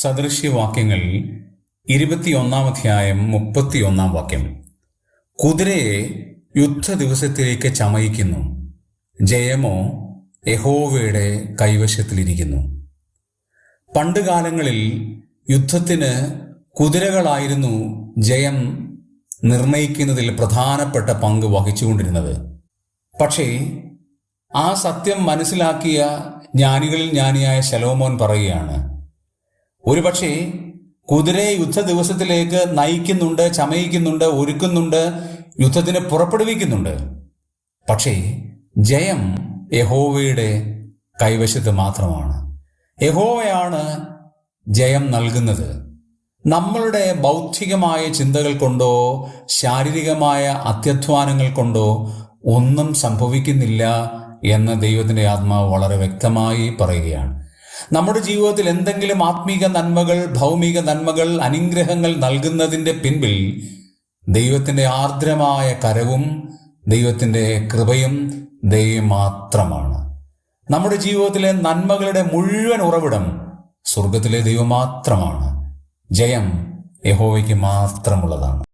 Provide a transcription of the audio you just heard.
സദൃശ്യവാക്യങ്ങൾ ഇരുപത്തിയൊന്നാം അധ്യായം മുപ്പത്തിയൊന്നാം വാക്യം. കുതിരയെ യുദ്ധ ദിവസത്തിലേക്ക് ചമയിക്കുന്നു. ജയമോ യഹോവയുടെ കൈവശത്തിലിരിക്കുന്നു. പണ്ടുകാലങ്ങളിൽ യുദ്ധത്തിന് കുതിരകളായിരുന്നു ജയം നിർണയിക്കുന്നതിൽ പ്രധാനപ്പെട്ട പങ്ക് വഹിച്ചുകൊണ്ടിരുന്നത്. പക്ഷേ ആ സത്യം മനസ്സിലാക്കിയ ജ്ഞാനികളിൽ ജ്ഞാനിയായ ശലോമോൻ പറയുകയാണ് ഒരുപക്ഷെ കുതിരയെ യുദ്ധ ദിവസത്തിലേക്ക് നയിക്കുന്നുണ്ട് ചമയിക്കുന്നുണ്ട് ഒരുക്കുന്നുണ്ട് യുദ്ധത്തിന് പുറപ്പെടുവിക്കുന്നുണ്ട്. പക്ഷേ ജയം യഹോവയുടെ കൈവശത്ത് മാത്രമാണ്. യഹോവയാണ് ജയം നൽകുന്നത്. നമ്മളുടെ ബൗദ്ധികമായ ചിന്തകൾ കൊണ്ടോ ശാരീരികമായ അത്യധ്വാനങ്ങൾ കൊണ്ടോ ഒന്നും സംഭവിക്കുന്നില്ല എന്ന് ദൈവത്തിന്റെ ആത്മാവ് വളരെ വ്യക്തമായി പറയുകയാണ്. നമ്മുടെ ജീവിതത്തിൽ എന്തെങ്കിലും ആത്മീക നന്മകൾ ഭൗമിക നന്മകൾ അനുഗ്രഹങ്ങൾ നൽകുന്നതിന്റെ പിൻപിൽ ദൈവത്തിന്റെ ആർദ്രമായ കരവും ദൈവത്തിന്റെ കൃപയും ദൈവം മാത്രമാണ്. നമ്മുടെ ജീവിതത്തിലെ നന്മകളുടെ മുഴുവൻ ഉറവിടം സ്വർഗത്തിലെ ദൈവം മാത്രമാണ്. ജയം യഹോവയ്ക്ക് മാത്രമുള്ളതാണ്.